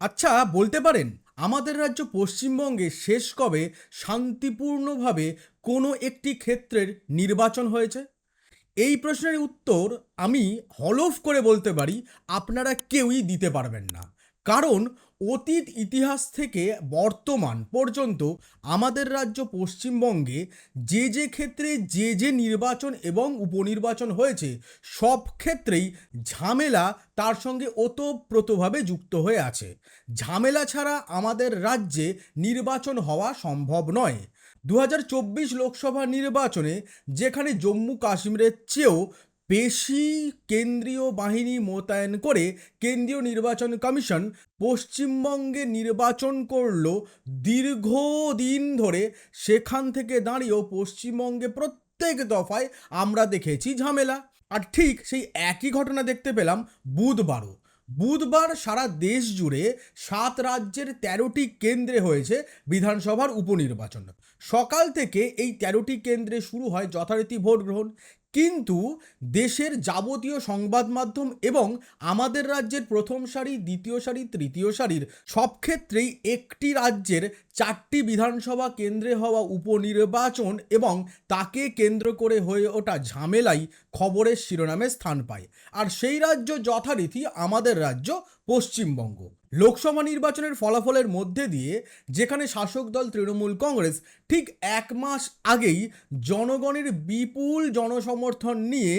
আচ্ছা বলতে পারেন, আমাদের রাজ্য পশ্চিমবঙ্গে শেষ কবে শান্তিপূর্ণভাবে কোনো একটি ক্ষেত্রের নির্বাচন হয়েছে? এই প্রশ্নের উত্তর আমি হলফ করে বলতে পারি, আপনারা কেউই দিতে পারবেন না। কারণ অতীত ইতিহাস থেকে বর্তমান পর্যন্ত আমাদের রাজ্য পশ্চিমবঙ্গে যে যে ক্ষেত্রে যে যে নির্বাচন এবং উপনির্বাচন হয়েছে, সব ক্ষেত্রেই ঝামেলা তার সঙ্গে ওতপ্রোতভাবে যুক্ত হয়ে আছে। ঝামেলা ছাড়া আমাদের রাজ্যে নির্বাচন হওয়া সম্ভব নয়। দু লোকসভা নির্বাচনে যেখানে জম্মু কাশ্মীরের চেয়েও বেশি কেন্দ্রীয় বাহিনী মোতায়েন করে কেন্দ্রীয় নির্বাচন কমিশন পশ্চিমবঙ্গে নির্বাচন করল দীর্ঘদিন ধরে। সেখান থেকে দাঁড়িয়েও পশ্চিমবঙ্গে প্রত্যেক দফায় আমরা দেখেছি ঝামেলা। আর ঠিক সেই একই ঘটনা দেখতে পেলাম বুধবারও। বুধবার সারা দেশ জুড়ে সাত রাজ্যের তেরোটি কেন্দ্রে হয়েছে বিধানসভার উপনির্বাচন। সকাল থেকে এই তেরোটি কেন্দ্রে শুরু হয় যথারীতি ভোট গ্রহণ কিন্তু দেশের যাবতীয় সংবাদ মাধ্যম এবং আমাদের রাজ্যের প্রথম সারি, দ্বিতীয় সারি, তৃতীয় সারির সব ক্ষেত্রেই একটি রাজ্যের চারটি বিধানসভা কেন্দ্রে হওয়া উপনির্বাচন এবং তাকে কেন্দ্র করে হয়ে ওঠা ঝামেলাই খবরের শিরোনামে স্থান পায়। আর সেই রাজ্য যথারীতি আমাদের রাজ্য পশ্চিমবঙ্গ। লোকসভা নির্বাচনের ফলাফলের মধ্যে দিয়ে যেখানে শাসক দল তৃণমূল কংগ্রেস, ঠিক এক মাস আগেই জনগণের বিপুল জনসমর্থন নিয়ে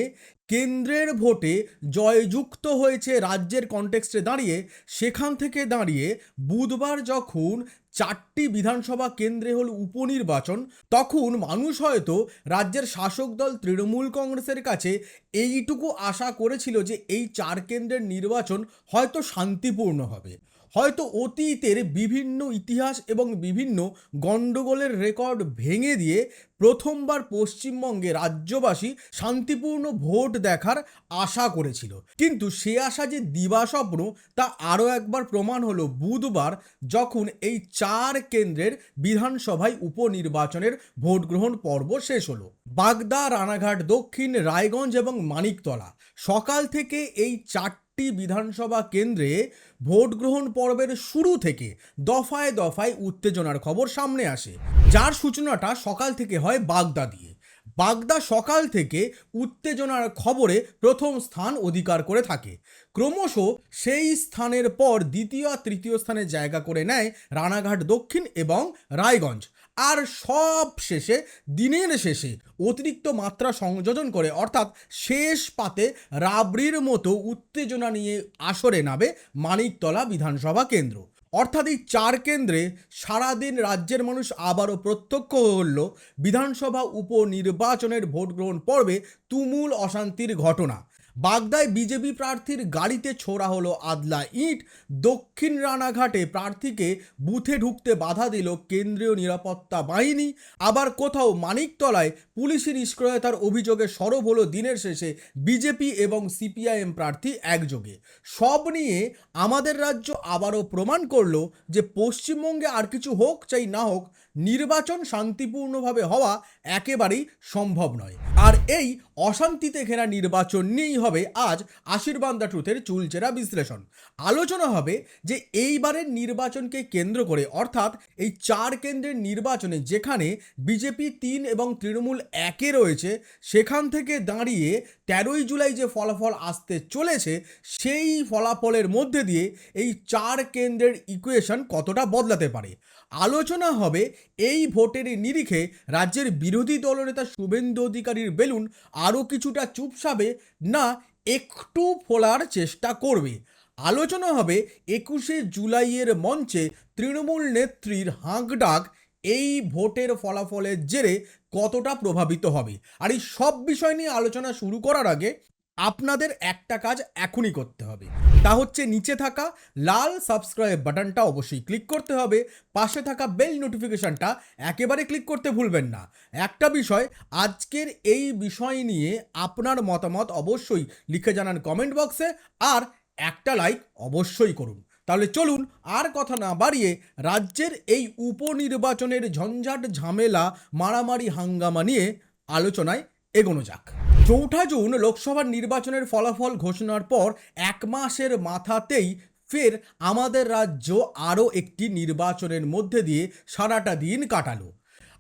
কেন্দ্রের ভোটে জয়যুক্ত হয়েছে রাজ্যের কনটেক্সটে দাঁড়িয়ে, সেখান থেকে দাঁড়িয়ে বুধবার যখন চারটি বিধানসভা কেন্দ্রে হল উপনির্বাচন, তখন মানুষ হয়তো রাজ্যের শাসক দল তৃণমূল কংগ্রেসের কাছে এইটুকু আশা করেছিল যে এই চার কেন্দ্রের নির্বাচন হয়তো শান্তিপূর্ণ হবে। হয়তো অতীতের বিভিন্ন ইতিহাস এবং বিভিন্ন গণ্ডগোলের রেকর্ড ভেঙে দিয়ে প্রথমবার পশ্চিমবঙ্গে রাজ্যবাসী শান্তিপূর্ণ ভোট দেখার আশা করেছিল। কিন্তু সে আশা যে দিবাস্বপ্ন তা আরও একবার প্রমাণ হলো বুধবার যখন এই চার কেন্দ্রের বিধানসভায় উপনির্বাচনের ভোট গ্রহণ পর্ব শেষ হলো। বাগদা, রানাঘাট, দক্ষিণ, রায়গঞ্জ এবং মানিকতলা। সকাল থেকে এই চারটি বিধানসভা কেন্দ্রে ভোট গ্রহণ পর্বের শুরু থেকে দফায় দফায় উত্তেজনার খবর সামনে আসে। যার সূচনাটা সকাল থেকে হয় বাগদা দিয়ে। বাগদা সকাল থেকে উত্তেজনার খবরে প্রথম স্থান অধিকার করে থাকে। ক্রমশ সেই স্থানের পর দ্বিতীয় আর তৃতীয় স্থানে জায়গা করে নেয় রানাঘাট দক্ষিণ এবং রায়গঞ্জ। আর সব শেষে, দিনের শেষে অতিরিক্ত মাত্রা সংযোজন করে, অর্থাৎ শেষ পাতে রাবড়ির মতো উত্তেজনা নিয়ে আসরে নামে মানিকতলা বিধানসভা কেন্দ্র। অর্থাৎ এই চার কেন্দ্রে সারাদিন রাজ্যের মানুষ আবারও প্রত্যক্ষ হল বিধানসভা উপনির্বাচনের ভোট গ্রহণ পর্বে তুমুল অশান্তির ঘটনা। বাগদায় বিজেপি প্রার্থীর গাড়িতে ছোড়া হলো আদলা ইট। দক্ষিণ রানাঘাটে প্রার্থীকে বুথে ঢুকতে বাধা দিল কেন্দ্রীয় নিরাপত্তা বাহিনী। আবার কোথাও মানিকতলায় পুলিশি নিষ্ক্রিয়তার অভিযোগে সরব হলো দিনের শেষে বিজেপি এবং সিপিআইএম প্রার্থী একযোগে। সব নিয়ে আমাদের রাজ্য আবারও প্রমাণ করল যে পশ্চিমবঙ্গে আর কিছু হোক চাই না হোক নির্বাচন শান্তিপূর্ণভাবে হওয়া একেবারেই সম্ভব নয়। আর এই অশান্তিতে ঘেরা নির্বাচন নিয়েই হবে আজ আশীর্বাদ দ্য ট্রুথের চুলচেরা বিশ্লেষণ। আলোচনা হবে যে এইবারের নির্বাচনকে কেন্দ্র করে, অর্থাৎ এই চার কেন্দ্রের নির্বাচনে যেখানে বিজেপি তিন এবং তৃণমূল একে রয়েছে, সেখান থেকে দাঁড়িয়ে তেরোই জুলাই যে ফলাফল আসতে চলেছে, সেই ফলাফলের মধ্যে দিয়ে এই চার কেন্দ্রের ইকুয়েশন কতটা বদলাতে পারে? আলোচনা হবে এই ভোটের নিরিখে রাজ্যের বিরোধী দলনেতা শুভেন্দু অধিকারীর বেলুন আরও কিছুটা চুপসাবে না একটু ফোলার চেষ্টা করবে। আলোচনা হবে একুশে জুলাইয়ের মঞ্চে তৃণমূল নেত্রীর হাঁকডাক এই ভোটের ফলাফলের জেরে কতটা প্রভাবিত হবে। আর এই সব বিষয় নিয়ে আলোচনা শুরু করার আগে আপনাদের একটা কাজ এখনই করতে হবে। তা হচ্ছে নিচে থাকা লাল সাবস্ক্রাইব বাটনটা অবশ্যই ক্লিক করতে হবে। পাশে থাকা বেল নোটিফিকেশনটা একেবারে ক্লিক করতে ভুলবেন না। একটা বিষয়, আজকের এই বিষয় নিয়ে আপনার মতামত অবশ্যই লিখে জানান কমেন্ট বক্সে আর একটা লাইক অবশ্যই করুন। তাহলে চলুন আর কথা না বাড়িয়ে রাজ্যের এই উপনির্বাচনের ঝঞ্ঝাট ঝামেলা, মারামারি, হাঙ্গামা নিয়ে আলোচনায় এগোনো যাক। চৌঠা জুন লোকসভার নির্বাচনের ফলাফল ঘোষণার পর এক মাসের মাথাতেই ফের আমাদের রাজ্য আরও একটি নির্বাচনের মধ্যে দিয়ে সারাটা দিন কাটালো।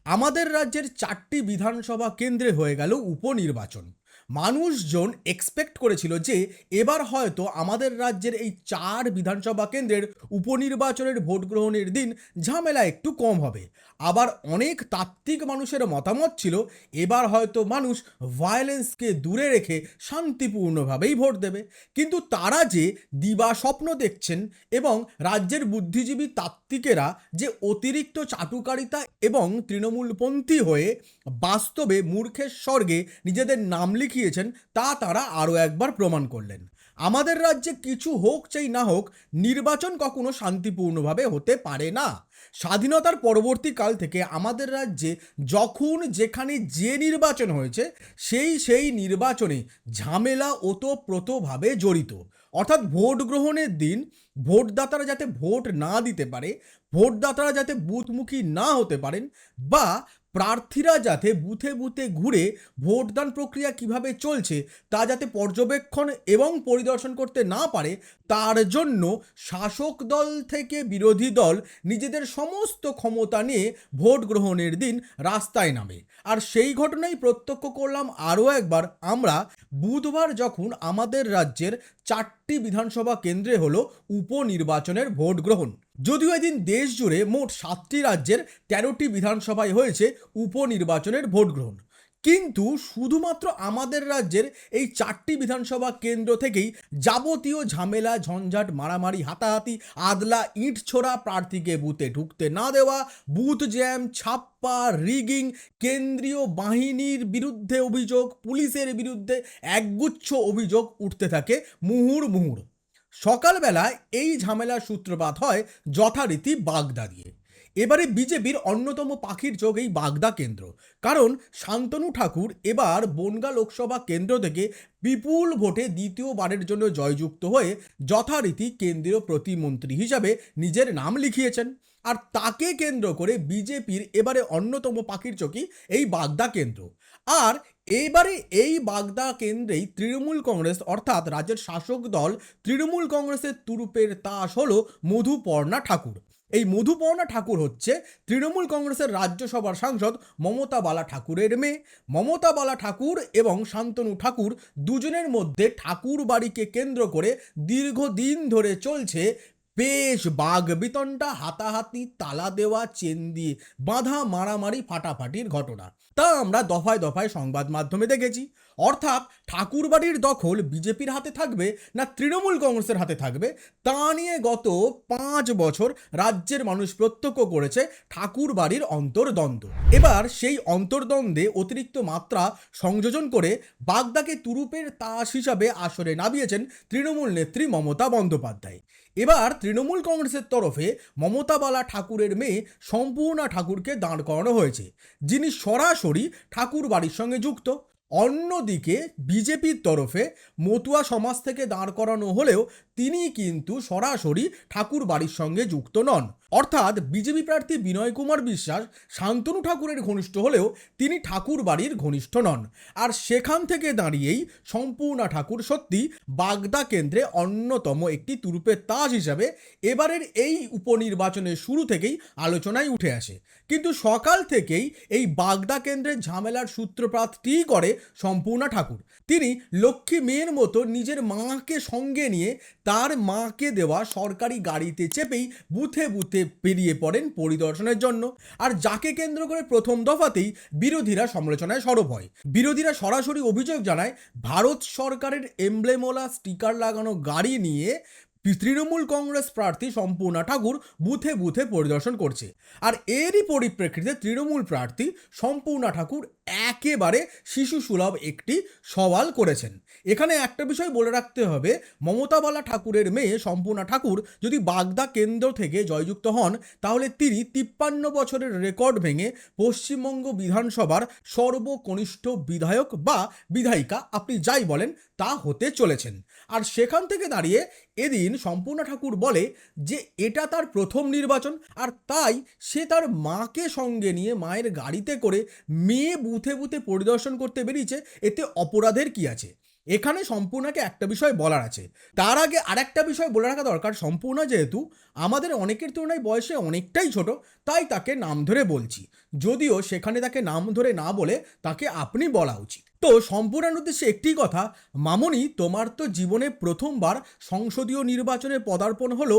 আমাদের রাজ্যের চারটি বিধানসভা কেন্দ্রে হয়ে গেল উপনির্বাচন। মানুষজন এক্সপেক্ট করেছিল যে এবার হয়তো আমাদের রাজ্যের এই চার বিধানসভা কেন্দ্রের উপনির্বাচনের ভোট গ্রহণের দিন ঝামেলা একটু কম হবে। আবার অনেক তাত্ত্বিক মানুষের মতামত ছিল, এবার হয়তো মানুষ ভায়োলেন্সকে দূরে রেখে শান্তিপূর্ণভাবেই ভোট দেবে। কিন্তু তারা যে দিবা স্বপ্ন দেখছেন এবং রাজ্যের বুদ্ধিজীবী তাত্ত্বিকেরা যে অতিরিক্ত চাটুকারিতা এবং তৃণমূলপন্থী হয়ে বাস্তবে মূর্খের স্বর্গে নিজেদের নাম লিখিয়েছেন তা তারা আরও একবার প্রমাণ করলেন। আমাদের রাজ্যে কিছু হোক চাই না হোক, নির্বাচন কখনো শান্তিপূর্ণভাবে হতে পারে না। স্বাধীনতার পরবর্তীকাল থেকে আমাদের রাজ্যে যখন যেখানে যে নির্বাচন হয়েছে, সেই সেই নির্বাচনে ঝামেলা ওতপ্রোতভাবে জড়িত। অর্থাৎ ভোট গ্রহণের দিন ভোটদাতারা যাতে ভোট না দিতে পারে, ভোটদাতারা যাতে বুথমুখী না হতে পারেন বা প্রার্থীরা যাতে বুথে বুথে ঘুরে ভোটদান প্রক্রিয়া কীভাবে চলছে তা যাতে পর্যবেক্ষণ এবং পরিদর্শন করতে না পারে, তার জন্য শাসক দল থেকে বিরোধী দল নিজেদের সমস্ত ক্ষমতা নিয়ে ভোট গ্রহণের দিন রাস্তায় নামে। আর সেই ঘটনাই প্রত্যক্ষ করলাম আরও একবার আমরা। বুধবার যখন আমাদের রাজ্যের চারটি বিধানসভা কেন্দ্রে হলো উপনির্বাচনের ভোট গ্রহণ। যদিও এদিন দেশ জুড়ে মোট সাতটি রাজ্যের তেরোটি বিধানসভায় হয়েছে উপনির্বাচনের ভোট গ্রহণ কিন্তু শুধুমাত্র আমাদের রাজ্যের এই চারটি বিধানসভা কেন্দ্র থেকেই যাবতীয় ঝামেলা, ঝঞ্ঝাট, মারামারি, হাতাহাতি, আদলা ইট ছোড়া প্রার্থীকে বুথে ঢুকতে না দেওয়া, বুথ জ্যাম, ছাপ্পা, রিগিং, কেন্দ্রীয় বাহিনীর বিরুদ্ধে অভিযোগ, পুলিশের বিরুদ্ধে একগুচ্ছ অভিযোগ উঠতে থাকে মুহুর মুহুর সকালবেলায় এই ঝামেলার সূত্রপাত হয় যথারীতি বাগদা দিয়ে। এবারে বিজেপির অন্যতম পাখির চোখ এই বাগদা কেন্দ্র। কারণ শান্তনু ঠাকুর এবার বনগা লোকসভা কেন্দ্র থেকে বিপুল ভোটে দ্বিতীয়বারের জন্য জয়যুক্ত হয়ে যথারীতি কেন্দ্রীয় প্রতিমন্ত্রী হিসাবে নিজের নাম লিখিয়েছেন। আর তাকে কেন্দ্র করে বিজেপির এবারে অন্যতম পাখির চোখই এই বাগদা কেন্দ্র। আর এবারে এই বাগদা কেন্দ্রেই তৃণমূল কংগ্রেস অর্থাৎ রাজ্যের শাসক দল তৃণমূল কংগ্রেসের তুরুপের তাস হলো মধুপর্ণা ঠাকুর। এই মধুপর্ণা ঠাকুর হচ্ছে তৃণমূল কংগ্রেসের রাজ্যসভার সাংসদ মমতা বালা ঠাকুরের মেয়ে। মমতা বালা ঠাকুর এবং শান্তনু ঠাকুর দুজনের মধ্যে ঠাকুর বাড়িকে কেন্দ্র করে দীর্ঘদিন ধরে চলছে বেশ বাঘ বিতনটা হাতাহাতি তালা দেওয়া চেন দিয়ে বাঁধা মারামারি ফাটাফাটির ঘটনা। তা আমরা দফায় দফায় সংবাদ মাধ্যমে দেখেছি। অর্থাৎ ঠাকুরবাড়ির দখল বিজেপির হাতে থাকবে না তৃণমূল কংগ্রেসের হাতে থাকবে? তা নিয়ে গত পাঁচ বছর রাজ্যের মানুষ প্রত্যক্ষ করেছে ঠাকুরবাড়ির অন্তর্দ্বন্দ্ব। এবার সেই অন্তর্দ্বন্দ্বে অতিরিক্ত মাত্রা সংযোজন করে বাগদাকে তুরুপের তাস হিসাবে আসরে নামিয়েছেন তৃণমূল নেত্রী মমতা বন্দ্যোপাধ্যায়। এবার তৃণমূল কংগ্রেসের তরফে মমতাবালা ঠাকুরের মেয়ে সম্পূর্ণা ঠাকুরকে দাঁড় করানো হয়েছে। যিনি সরাসরি ঠাকুর বাড়ির সঙ্গে যুক্ত। অন্যদিকে বিজেপির তরফে মতুয়া সমাজ থেকে দাঁড় করানো হলেও তিনি কিন্তু সরাসরি ঠাকুর বাড়ির সঙ্গে যুক্ত নন। অর্থাৎ বিজেপি প্রার্থী বিনয় কুমার বিশ্বাস শান্তনু ঠাকুরের ঘনিষ্ঠ হলেও তিনি ঠাকুর বাড়ির ঘনিষ্ঠ নন। আর সেখান থেকে দাঁড়িয়েই সম্পূর্ণা ঠাকুর সত্যি বাগদা কেন্দ্রে অন্যতম একটি তুরুপের তাজ হিসাবে এবারের এই উপনির্বাচনের শুরু থেকেই আলোচনায় উঠে আসে। কিন্তু সকাল থেকেই এই বাগদা কেন্দ্রের ঝামেলার সূত্রপাতটি করে সম্পূর্ণা ঠাকুর। তিনি লক্ষ্মী মেয়ের মতো নিজের মাকে সঙ্গে নিয়ে তার মাকে দেওয়া সরকারি গাড়িতে চেপেই বুথে বুথে পেরিয়ে পড়েন পরিদর্শনের জন্য। আর যাকে কেন্দ্র করে প্রথম দফাতেই বিরোধীরা সমালোচনায় সরব হয়। বিরোধীরা সরাসরি অভিযোগ জানায়, ভারত সরকারের এমব্লেমোলা স্টিকার লাগানো গাড়ি নিয়ে তৃণমূল কংগ্রেস প্রার্থী সম্পূর্ণা ঠাকুর বুথে বুথে পরিদর্শন করছে। আর এরই পরিপ্রেক্ষিতে তৃণমূল প্রার্থী সম্পূর্ণা ঠাকুর একেবারে শিশু সুলভ একটি সওয়াল করেছেন। এখানে একটা বিষয় বলে রাখতে হবে, মমতাবালা ঠাকুরের মেয়ে সম্পূর্ণা ঠাকুর যদি বাগদা কেন্দ্র থেকে জয়যুক্ত হন, তাহলে তিনি তিপ্পান্ন বছরের রেকর্ড ভেঙে পশ্চিমবঙ্গ বিধানসভার সর্বকনিষ্ঠ বিধায়ক বা বিধায়িকা আপনি যাই বলেন, তা হতে চলেছেন। আর সেখান থেকে দাঁড়িয়ে এদিন সম্পূর্ণ ঠাকুর বলে যে এটা তার প্রথম নির্বাচন, আর তাই সে তার মাকে সঙ্গে নিয়ে মায়ের গাড়িতে করে মেয়ে বুথে বুথে পরিদর্শন করতে বেরিয়েছে, এতে অপরাধের কি আছে? এখানে সম্পূর্ণাকে একটা বিষয় বলার আছে। তার আগে আরেকটা বিষয় বলে রাখা দরকার, সম্পূর্ণ যেহেতু আমাদের অনেকের তুলনায় বয়সে অনেকটাই ছোট, তাই তাকে নাম ধরে বলছি। যদিও সেখানে তাকে নাম ধরে না বলে তাকে আপনি বলা উচিত। তো সম্পূর্ণ উদ্দেশ্যে একটি কথা, মামনি তোমার তো জীবনে প্রথমবার সংসদীয় নির্বাচনে পদার্পণ হলো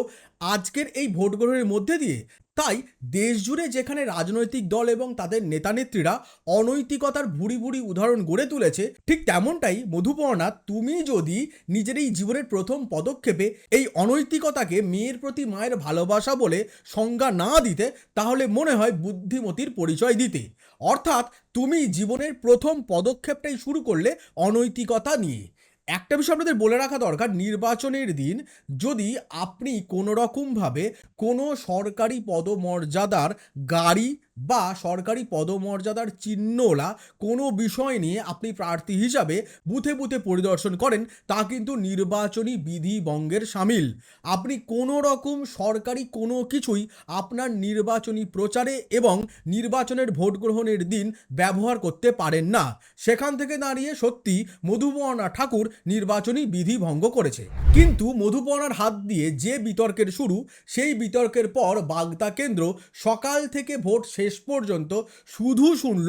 আজকের এই ভোট গ্রহণের মধ্যে দিয়ে। তাই দেশ জুড়ে যেখানে রাজনৈতিক দল এবং তাদের নেতানেত্রীরা অনৈতিকতার ভুড়ি ভুড়ি উদাহরণ গড়ে তুলেছে, ঠিক তেমনটাই মধুপর্ণা, তুমি যদি নিজের এই জীবনের প্রথম পদক্ষেপে এই অনৈতিকতাকে মেয়ের প্রতি মায়ের ভালোবাসা বলে সংজ্ঞা না দিতে, তাহলে মনে হয় বুদ্ধিমতির পরিচয় দিতে। অর্থাৎ তুমি জীবনের প্রথম পদক্ষেপটাই শুরু করলে অনৈতিকতা নিয়ে। একটা বিষয় আপনাদের বলে রাখা দরকার, নির্বাচনের দিন যদি আপনি কোনো রকমভাবে কোনো সরকারি পদমর্যাদার গাড়ি বা সরকারি পদমর্যাদার চিহ্নলা কোনো বিষয় নিয়ে আপনি প্রার্থী হিসাবে বুথে বুথে পরিদর্শন করেন, তা কিন্তু নির্বাচনী বিধি বঙ্গের সামিল। আপনি কোনো রকম সরকারি কোনো কিছুই আপনার নির্বাচনী প্রচারে এবং নির্বাচনের ভোট গ্রহণের দিন ব্যবহার করতে পারেন না। সেখান থেকে দাঁড়িয়ে সত্যি মধুবর্ণা ঠাকুর নির্বাচনী বিধি ভঙ্গ করেছে। কিন্তু মধুবর্ণার হাত দিয়ে যে বিতর্কের শুরু, সেই বিতর্কের পর বাগদা কেন্দ্র সকাল থেকে ভোট শেষ পর্যন্ত শুধু শুনল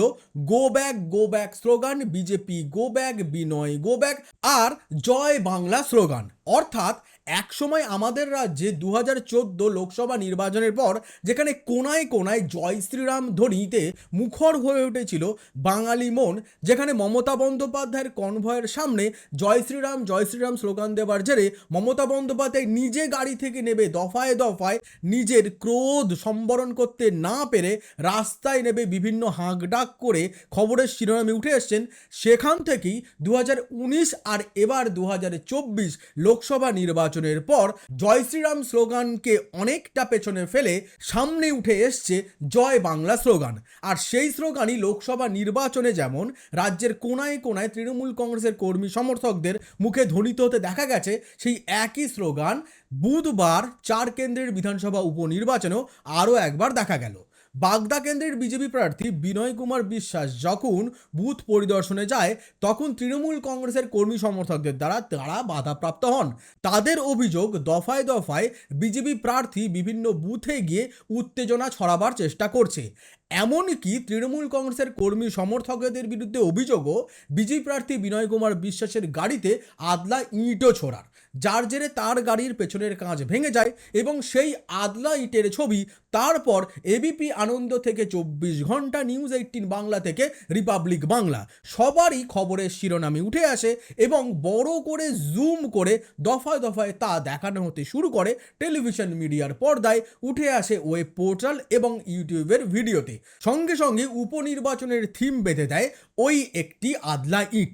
go back go back slogan, BJP go back Binoy go back আর জয় বাংলা স্লোগান। অর্থাৎ একসময় আমাদের রাজ্যে দু হাজার চোদ্দ লোকসভা নির্বাচনের পর যেখানে কোনায় কোনায় জয় শ্রীরাম ধ্বনিতে মুখর হয়ে উঠেছিল বাঙালি মন, যেখানে মমতা বন্দ্যোপাধ্যায়ের কনভয়ের সামনে জয় শ্রীরাম জয় শ্রীরাম স্লোগান দেবার জেরে মমতা বন্দ্যোপাধ্যায় নিজে গাড়ি থেকে নেবে দফায় দফায় নিজের ক্রোধ সম্বরণ করতে না পেরে রাস্তায় নেবে বিভিন্ন হাঁকডাক করে খবরের শিরোনামে উঠে এসছেন। সেখান থেকেই দু হাজার উনিশ আর এবার দু হাজার চব্বিশ লোকসভা নির্বাচনের পর জয় শ্রীরাম স্লোগানকে অনেকটা পেছনে ফেলে সামনে উঠে এসছে জয় বাংলা স্লোগান। আর সেই স্লোগানই লোকসভা নির্বাচনে যেমন রাজ্যের কোনায় কোনায় তৃণমূল কংগ্রেসের কর্মী সমর্থকদের মুখে ধ্বনিত হতে দেখা গেছে, সেই একই স্লোগান বুধবার চার কেন্দ্রের বিধানসভা উপনির্বাচনেও আরও একবার দেখা গেল। বাগদা কেন্দ্রের বিজেপি প্রার্থী বিনয় কুমার বিশ্বাস যখন বুথ পরিদর্শনে যায়, তখন তৃণমূল কংগ্রেসের কর্মী সমর্থকদের দ্বারা তারা বাধাপ্রাপ্ত হন। তাদের অভিযোগ, দফায় দফায় বিজেপি প্রার্থী বিভিন্ন বুথে গিয়ে উত্তেজনা ছড়াবার চেষ্টা করছে। এমনকি তৃণমূল কংগ্রেসের কর্মী সমর্থকদের বিরুদ্ধে অভিযোগও বিজেপি প্রার্থী বিনয় কুমার বিশ্বাসের গাড়িতে আদলা ইঁটও ছোড়ার। যার জেরে তার গাড়ির পেছনের কাঁচ ভেঙে যায় এবং সেই আদলা ইটের ছবি তারপর এবিপি আনন্দ থেকে চব্বিশ ঘণ্টা নিউজ এইটিন বাংলা থেকে রিপাবলিক বাংলা। সবারই খবরের শিরোনামে উঠে আসে এবং বড় করে জুম করে দফায় দফায় তা দেখানো হতে শুরু করে টেলিভিশন মিডিয়ার পর্দায় উঠে আসে ওয়েব পোর্টাল এবং ইউটিউবের ভিডিওতে। সঙ্গে সঙ্গে উপনির্বাচনের থিম বেঁধে দেয় ওই একটি আদলা ইট।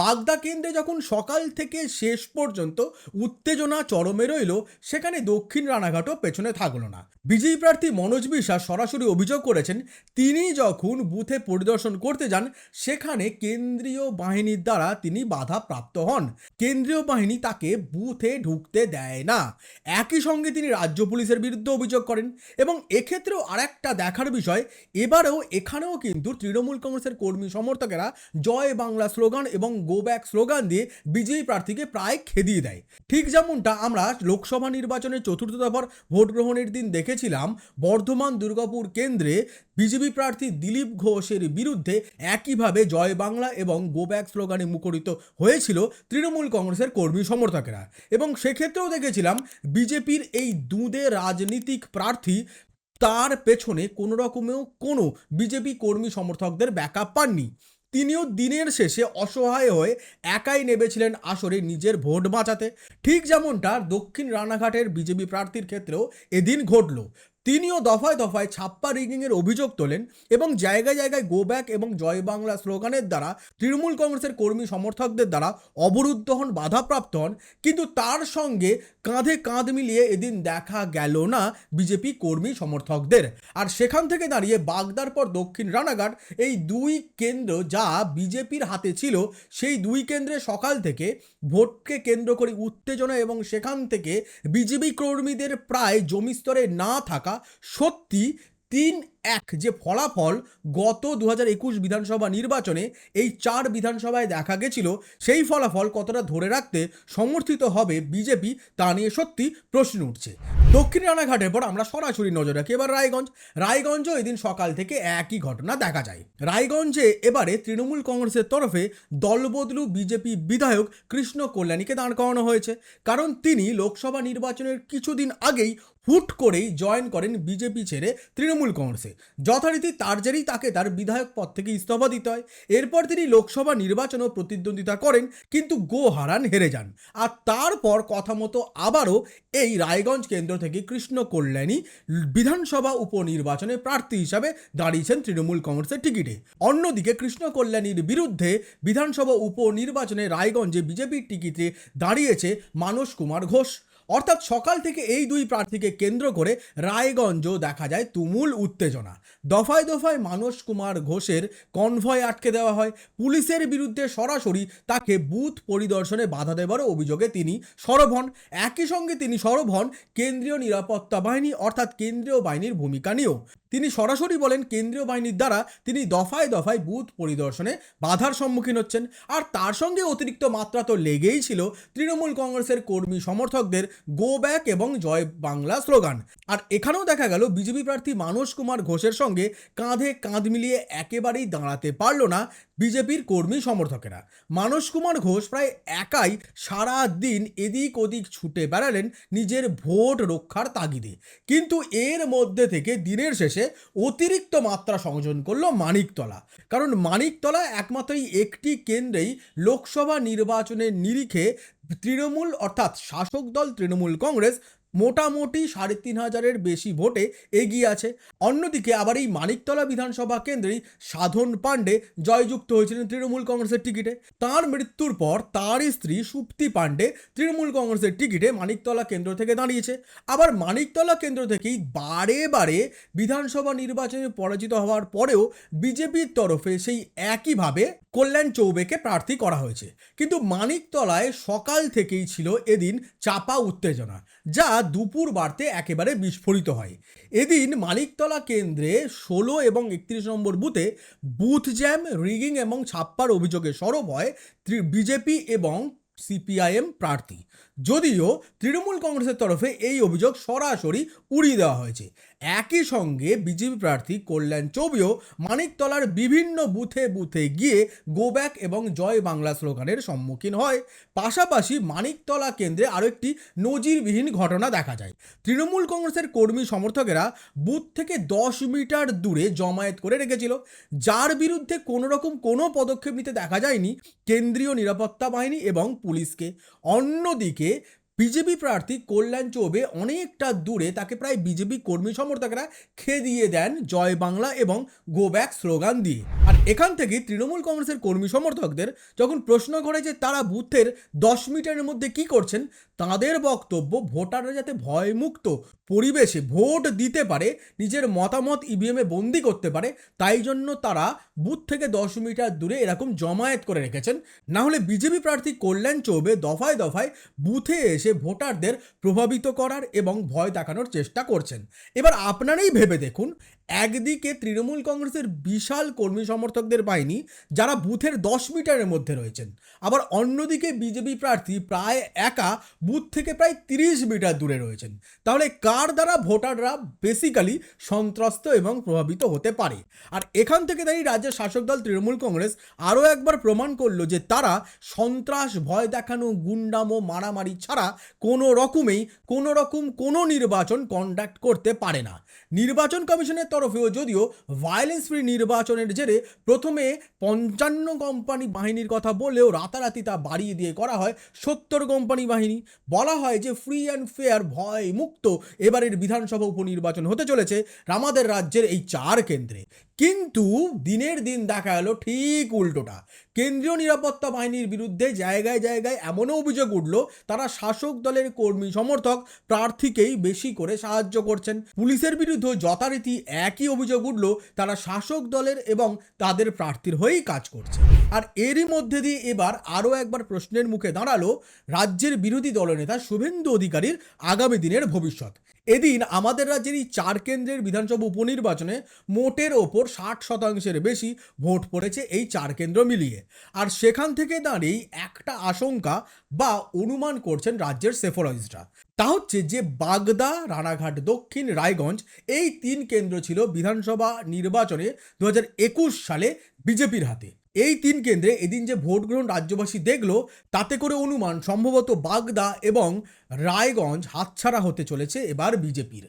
বাগদা কেন্দ্রে যখন সকাল থেকে শেষ পর্যন্ত উত্তেজনা চরমে রইল, সেখানে দক্ষিণ রানাঘাটও পেছনে থাকল না। বিজেপি প্রার্থী মনোজ বিশ্বাস সরাসরি অভিযোগ করেছেন, তিনি যখন বুথে পরিদর্শন করতে যান, সেখানে কেন্দ্রীয় বাহিনীর দ্বারা তিনি বাধা প্রাপ্ত হন। কেন্দ্রীয় বাহিনী তাকে বুথে ঢুকতে দেয় না। একই সঙ্গে তিনি রাজ্য পুলিশের বিরুদ্ধে অভিযোগ করেন এবং এক্ষেত্রেও আরেকটা দেখার বিষয়, এবারেও এখানেও কিন্তু তৃণমূল কংগ্রেসের কর্মী সমর্থকেরা জয় বাংলা স্লোগান এবং গো ব্যাক স্লোগান দিয়ে বিজেপি প্রার্থীকে প্রায় খেদিয়ে দেয়। ঠিক যেমনটা আমরা লোকসভা নির্বাচনের চতুর্থ দফার ভোট গ্রহণের দিন দেখেছিলাম, বর্ধমান দুর্গাপুর কেন্দ্রে বিজেপি প্রার্থী দিলীপ ঘোষের বিরুদ্ধে একইভাবে জয় বাংলা এবং গো ব্যাক স্লোগানে মুখরিত হয়েছিল তৃণমূল কংগ্রেসের কর্মী সমর্থকেরা। এবং সেক্ষেত্রেও দেখেছিলাম বিজেপির এই দুঁদে রাজনীতিক প্রার্থী, তার পেছনে কোনো রকমেও কোনো বিজেপি কর্মী সমর্থকদের ব্যাকআপ পাননি। তিনিও দিনের শেষে অসহায় হয়ে একাই নেমেছিলেন আসরে নিজের ভোট বাঁচাতে। ঠিক যেমনটা দক্ষিণ রানাঘাটের বিজেপি প্রার্থীর ক্ষেত্রেও এদিন ঘটল। তিনিও দফায় দফায় ছাপ্পা রিগিংয়ের অভিযোগ তোলেন এবং জায়গায় জায়গায় গো ব্যাক এবং জয় বাংলা স্লোগানের দ্বারা তৃণমূল কংগ্রেসের কর্মী সমর্থকদের দ্বারা অবরুদ্ধ হন, বাধাপ্রাপ্ত হন। কিন্তু তার সঙ্গে কাঁধে কাঁধ মিলিয়ে এদিন দেখা গেল না বিজেপি কর্মী সমর্থকদের। আর সেখান থেকে দাঁড়িয়ে বাগদার পর দক্ষিণ রানাঘাট, এই দুই কেন্দ্র যা বিজেপির হাতে ছিল, সেই দুই কেন্দ্রে সকাল থেকে ভোটকে কেন্দ্র করে উত্তেজনা এবং সেখান থেকে বিজেপি কর্মীদের প্রায় জমি স্তরে না থাকা সত্যি তিন এক যে ফলাফল গত দু একুশ বিধানসভা নির্বাচনে এই চার বিধানসভায় দেখা গেছিল, সেই ফলাফল কতটা ধরে রাখতে সমর্থিত হবে বিজেপি তা নিয়ে সত্যি প্রশ্ন উঠছে। দক্ষিণ রানাঘাটের পর আমরা সরাসরি নজর রাখি এবার রায়গঞ্জ। রায়গঞ্জও এদিন সকাল থেকে একই ঘটনা দেখা যায়। রায়গঞ্জে এবারে তৃণমূল কংগ্রেসের তরফে দলবদলু বিজেপি বিধায়ক কৃষ্ণ কল্যাণীকে দাঁড় করানো হয়েছে। কারণ তিনি লোকসভা নির্বাচনের কিছুদিন আগেই হুট করেই জয়েন করেন বিজেপি ছেড়ে তৃণমূল কংগ্রেসে। যথারীতি তার জেরেই তাকে তার বিধায়ক পদ থেকে ইস্তফা দিতে হয়। এরপর তিনি লোকসভা নির্বাচনেও প্রতিদ্বন্দ্বিতা করেন, কিন্তু গো হারান হেরে যান। আর তারপর কথা মতো আবারও এই রায়গঞ্জ কেন্দ্র থেকে কৃষ্ণ কল্যাণী বিধানসভা উপনির্বাচনে প্রার্থী হিসাবে দাঁড়িয়েছেন তৃণমূল কংগ্রেসের টিকিটে। অন্যদিকে কৃষ্ণ কল্যাণীর বিরুদ্ধে বিধানসভা উপনির্বাচনে রায়গঞ্জে বিজেপির টিকিটে দাঁড়িয়েছে মানস কুমার ঘোষ। অর্থাৎ সকাল থেকে এই দুই প্রার্থীকে কেন্দ্র করে রায়গঞ্জও দেখা যায় তুমুল উত্তেজনা। দফায় দফায় মানস কুমার ঘোষের কনভয় আটকে দেওয়া হয়। পুলিশের বিরুদ্ধে সরাসরি তাকে বুথ পরিদর্শনে বাধা দেওয়ার অভিযোগে তিনি সরব হন। একই সঙ্গে তিনি সরব হন কেন্দ্রীয় নিরাপত্তা বাহিনী অর্থাৎ কেন্দ্রীয় বাহিনীর ভূমিকা নিয়েও। তিনি সরাসরি বলেন, কেন্দ্রীয় বাহিনীর দ্বারা তিনি দফায় দফায় বুথ পরিদর্শনে বাধার সম্মুখীন হচ্ছেন। আর তার সঙ্গে অতিরিক্ত মাত্রা তো লেগেই ছিল। তৃণমূল কংগ্রেসের কর্মী সমর্থকদের গো ব্যাক এবং জয় বাংলা স্লোগান। আর এখানেও দেখা গেল, বিজেপি প্রার্থী মানস কুমার ঘোষের সঙ্গে কাঁধে কাঁধ মিলিয়ে একেবারেই দাঁড়াতে পারল না বিজেপির কর্মী সমর্থকেরা। মানস কুমার ঘোষ প্রায় একাই সারা দিন এদিক ওদিক ছুটে বেড়ালেন নিজের ভোট রক্ষার তাগিদে। কিন্তু এর মধ্যে থেকে দিনের শেষে অতিরিক্ত মাত্রা সংযোজন করল মানিকতলা। কারণ মানিকতলা একমাত্রই একটি কেন্দ্রেই লোকসভা নির্বাচনের নিরিখে তৃণমূল অর্থাৎ শাসক দল তৃণমূল কংগ্রেস মোটামুটি সাড়ে তিন হাজারের বেশি ভোটে এগিয়ে আছে। অন্যদিকে আবার এই মানিকতলা বিধানসভা কেন্দ্রেই সাধন পাণ্ডে জয়যুক্ত হয়েছিলেন তৃণমূল কংগ্রেসের টিকিটে। তার মৃত্যুর পর তারই স্ত্রী সুপ্তি পাণ্ডে তৃণমূল কংগ্রেসের টিকিটে মানিকতলা কেন্দ্র থেকে দাঁড়িয়েছে। আবার মানিকতলা কেন্দ্র থেকেই বারে বারে বিধানসভা নির্বাচনে পরাজিত হওয়ার পরেও বিজেপির তরফে সেই একইভাবে কল্যাণ চৌবেকে প্রার্থী করা হয়েছে। কিন্তু মানিকতলায় সকাল থেকেই ছিল এদিন চাপা উত্তেজনা। যা দুপুর বাড়তে একেবারে বিস্ফোরিত হয়। এদিন মালিকতলা কেন্দ্রে ষোলো এবং একত্রিশ নম্বর বুথে বুথ জ্যাম, রিগিং এবং ছাপ্পার অভিযোগে সরব হয় বিজেপি এবং সিপিআইএম প্রার্থী। যদিও তৃণমূল কংগ্রেসের তরফে এই অভিযোগ সরাসরি উড়িয়ে দেওয়া হয়েছে। একই সঙ্গে বিজেপি প্রার্থী কল্যাণ চৌবেও মানিকতলার বিভিন্ন বুথে বুথে গিয়ে গো ব্যাক এবং জয় বাংলা স্লোগানের সম্মুখীন হয়। পাশাপাশি মানিকতলা কেন্দ্রে আরও একটি নজিরবিহীন ঘটনা দেখা যায়। তৃণমূল কংগ্রেসের কর্মী সমর্থকেরা বুথ থেকে দশ মিটার দূরে জমায়েত করে রেখেছিল। যার বিরুদ্ধে কোনো রকম কোনো পদক্ষেপ নিতে দেখা যায়নি কেন্দ্রীয় নিরাপত্তা বাহিনী এবং পুলিশকে। অন্যদিকে বিজেপি প্রার্থী কল্যাণ চৌবে অনেকটা দূরে তাকে প্রায় বিজেপি কর্মী সমর্থকরা খেদিয়ে দেন জয় বাংলা এবং গো ব্যাক স্লোগান দিয়ে। আর এখান থেকে তৃণমূল কংগ্রেসের কর্মী সমর্থকদের যখন প্রশ্ন করে যে তারা বুথের দশ মিটারের মধ্যে কি করছেন তাদের বক্তব্য ভোটাররা যাতে ভয়মুক্ত পরিবেশে ভোট দিতে পারে, নিজের মতামত ইভিএমে বন্দি করতে পারে, তাই জন্য তারা বুথ থেকে দশ মিটার দূরে এরকম জমায়েত করে রেখেছেন। না হলে বিজেপি প্রার্থী কল্যাণ চৌবে দফায় দফায় বুথে এসে ভোটারদের প্রভাবিত করার এবং ভয় দেখানোর চেষ্টা করছেন। এবার আপনারাই ভেবে দেখুন, একদিকে তৃণমূল কংগ্রেসের বিশাল কর্মী সমর্থকদের বাহিনী যারা বুথের দশ মিটারের মধ্যে রয়েছেন, আবার অন্যদিকে বিজেপি প্রার্থী প্রায় একা বুথ থেকে প্রায় তিরিশ মিটার দূরে রয়েছেন। তাহলে কার দ্বারা ভোটাররা বেসিক্যালি সন্ত্রস্ত এবং প্রভাবিত হতে পারে? আর এখান থেকে দাঁড়িয়ে রাজ্যের শাসক দল তৃণমূল কংগ্রেস আরও একবার প্রমাণ করল যে তারা সন্ত্রাস, ভয় দেখানো, গুন্ডামো মারামারি ছাড়া কোনো রকমেই কোনো রকম কোনো নির্বাচন কন্ডাক্ট করতে পারে না। নির্বাচন কমিশনের তরফেও যদিও ভায়োলেন্স ফ্রি নির্বাচনের জেরে প্রথমে পঞ্চান্ন কোম্পানি বাহিনীর কথা বললেও রাতারাতি তা বাড়িয়ে দিয়ে করা হয় সত্তর কোম্পানি বাহিনী। বলা হয় যে ফ্রি অ্যান্ড ফেয়ার ভয় মুক্ত এবারের বিধানসভা উপনির্বাচন হতে চলেছে আমাদের রাজ্যের এই চার কেন্দ্রে। কিন্তু দিনের দিন দেখা গেল ঠিক উল্টোটা। কেন্দ্রীয় নিরাপত্তা বাহিনীর বিরুদ্ধে জায়গায় জায়গায় এমনও অভিযোগ উঠল, তারা শাসক দলের কর্মী সমর্থক প্রার্থীকেই বেশি করে সাহায্য করছেন। পুলিশের বিরুদ্ধে যথারীতি একই অভিযোগ উঠল, তারা শাসক দলের এবং তাদের প্রার্থীর হয়েই কাজ করছে। আর এরই মধ্যে দিয়ে এবার আরও একবার প্রশ্নের মুখে দাঁড়াল রাজ্যের বিরোধী দলনেতা শুভেন্দু অধিকারীর আগামী দিনের ভবিষ্যৎ। এদিন আমাদের রাজ্যের এই চার কেন্দ্রের বিধানসভা উপনির্বাচনে মোটের ওপর ষাট শতাংশের বেশি ভোট পড়েছে এই চার কেন্দ্র মিলিয়ে। আর সেখান থেকে দাঁড়িয়েই একটা আশঙ্কা বা অনুমান করছেন রাজ্যের সেফোলজিস্টরা। তা হচ্ছে যে বাগদা, রানাঘাট, দক্ষিণ, রায়গঞ্জ এই তিন কেন্দ্র ছিল বিধানসভা নির্বাচনে দু হাজার একুশ সালে বিজেপির হাতে। এই তিন কেন্দ্রে এদিন যে ভোট গ্রহণ রাজ্যবাসী দেখল, তাতে করে অনুমান সম্ভবত বাগদা এবং রায়গঞ্জ হাতছাড়া হতে চলেছে এবার বিজেপির।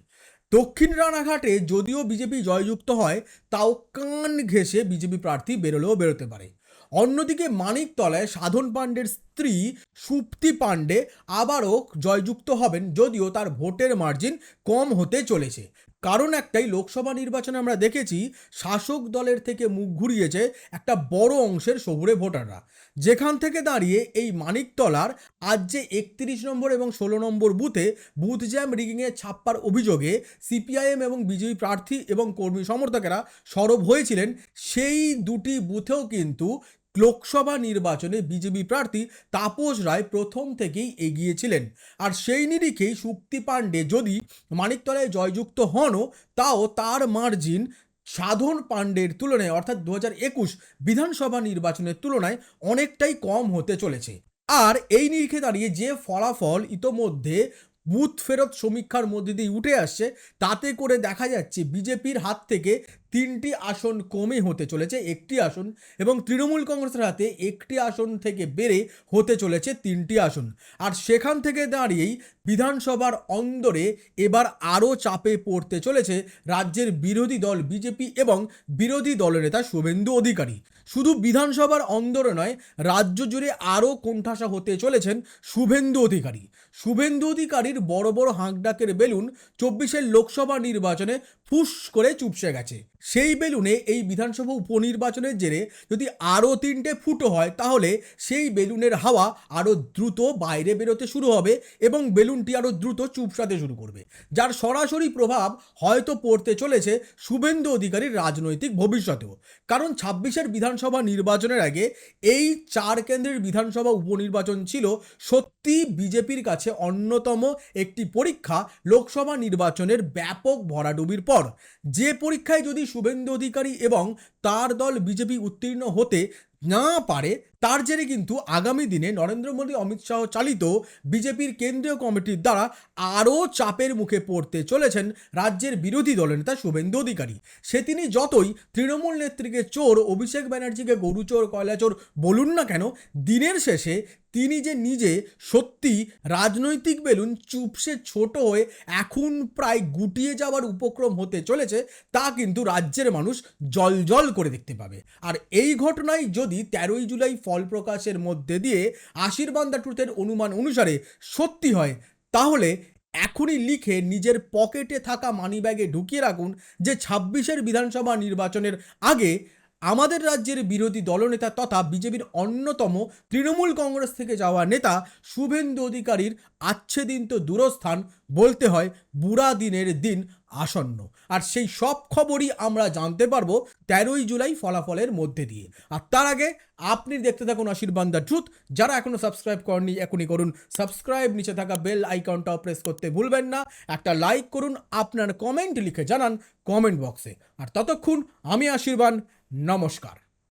দক্ষিণ রানাঘাটে যদিও বিজেপি জয়যুক্ত হয়, তাও কান ঘেঁষে বিজেপি প্রার্থী বেরোলেও বেরোতে পারে। অন্যদিকে মানিকতলায় সাধন পাণ্ডের স্ত্রী সুপ্তি পাণ্ডে আবারও জয়যুক্ত হবেন, যদিও তার ভোটের মার্জিন কম হতে চলেছে। কারণ একটাই, লোকসভা নির্বাচনে আমরা দেখেছি শাসক দলের থেকে মুখ ঘুরিয়েছে একটা বড় অংশের শহুরে ভোটাররা। যেখান থেকে দাঁড়িয়ে এই মানিকতলার আজ যে একত্রিশ নম্বর এবং ষোলো নম্বর বুথে বুথ জ্যাম রিগিংয়ে ছাপ্পার অভিযোগে সিপিআইএম এবং বিজেপি প্রার্থী এবং কর্মী সমর্থকেরা সরব হয়েছিলেন, সেই দুটি বুথেও কিন্তু লোকসভা নির্বাচনে বিজেপি প্রার্থী তাপস রায় প্রথম থেকেই এগিয়েছিলেন। আর সেই নিরিখেই শুক্তি পাণ্ডে যদি মানিকতলায় জয়যুক্ত হনও, তাও তার মার্জিন সাধন পাণ্ডের তুলনায়, অর্থাৎ দু হাজার একুশ বিধানসভা নির্বাচনের তুলনায় অনেকটাই কম হতে চলেছে। আর এই নিরিখে দাঁড়িয়ে যে ফলাফল ইতোমধ্যে বুথ ফেরত সমীক্ষার মধ্যে দিয়ে উঠে আসছে, তাতে করে দেখা যাচ্ছে বিজেপির হাত থেকে তিনটি আসন কমে হতে চলেছে, একটি আসন, এবং তৃণমূল কংগ্রেসের হাতে একটি আসন থেকে বেড়ে হতে চলেছে তিনটি আসন। আর সেখান থেকে দাঁড়িয়েই বিধানসভার অন্দরে এবার আরও চাপে পড়তে চলেছে রাজ্যের বিরোধী দল বিজেপি এবং বিরোধী দলের নেতা শুভেন্দু অধিকারী। শুধু বিধানসভার অন্দরে নয়, রাজ্য জুড়ে আরও কোণঠাসা হতে চলেছেন শুভেন্দু অধিকারী। শুভেন্দু অধিকারীর বড় বড় হাঁকডাকের বেলুন চব্বিশের লোকসভা নির্বাচনে ফুস করে চুপসে গেছে। সেই বেলুনে এই বিধানসভা উপনির্বাচনের জেরে যদি আরও তিনটে ফুটো হয়, তাহলে সেই বেলুনের হাওয়া আরও দ্রুত বাইরে বেরোতে শুরু হবে এবং বেলুনটি আরও দ্রুত চুপসাতে শুরু করবে। যার সরাসরি প্রভাব হয়তো পড়তে চলেছে শুভেন্দু অধিকারীর রাজনৈতিক ভবিষ্যতেও। কারণ ছাব্বিশের বিধানসভা নির্বাচনের আগে এই চার কেন্দ্রের বিধানসভা উপনির্বাচন ছিল সত্যি বিজেপির কাছে অন্যতম একটি পরীক্ষা লোকসভা নির্বাচনের ব্যাপক ভরাডুবির পর। যে পরীক্ষায় যদি শুভেন্দু অধিকারী এবং তার দল বিজেপি উত্তীর্ণ হতে না পারে তার জেরে কিন্তু আগামী দিনে নরেন্দ্র মোদী, অমিত শাহ চালিত বিজেপির কেন্দ্রীয় কমিটির দ্বারা আরও চাপের মুখে পড়তে চলেছেন রাজ্যের বিরোধী দলনেতা শুভেন্দু অধিকারী। সে তিনি যতই তৃণমূল নেত্রীকে চোর, অভিষেক ব্যানার্জিকে গরু গরুচোর কয়লাচোর বলুন না কেন, দিনের শেষে তিনি যে নিজে সত্যি রাজনৈতিক বেলুন চুপসে ছোট হয়ে এখন প্রায় গুটিয়ে যাওয়ার উপক্রম হতে চলেছে, তা কিন্তু রাজ্যের মানুষ জল জল করে দেখতে পাবে। আর এই ঘটনায় যদি তেরোই জুলাই ফল প্রকাশের মধ্যে দিয়ে আশীর্বাদ দ্য ট্রুথের অনুমান অনুসারে সত্যি হয়। তাহলে এখনই লিখে নিজের পকেটে থাকা মানিব্যাগে ঢুকিয়ে রাখুন যে ছাব্বিশের বিধানসভা নির্বাচনের আগে আমাদের রাজ্যের বিরোধী দলনেতা তথা বিজেপির অন্যতম তৃণমূল কংগ্রেস থেকে যাওয়া নেতা শুভেন্দু অধিকারীর আচ্ছে দিন তো দূরস্থান বলতে হয় বুড়া দিনের দিন আসন্ন। আর সেই সব খবরই আমরা জানতে পারব তেরোই জুলাই ফলাফলের মধ্যে দিয়ে। আর তার আগে আপনি দেখতে থাকুন আশীর্বাদ দ্য ট্রুথ। যারা এখনও সাবস্ক্রাইব করেননি, এখনই করুন সাবস্ক্রাইব। নিচে থাকা বেল আইকনটাও প্রেস করতে ভুলবেন না। একটা লাইক করুন, আপনার কমেন্ট লিখে জানান কমেন্ট বক্সে। আর ততক্ষণ আমি আশীর্বাদ নমস্কার।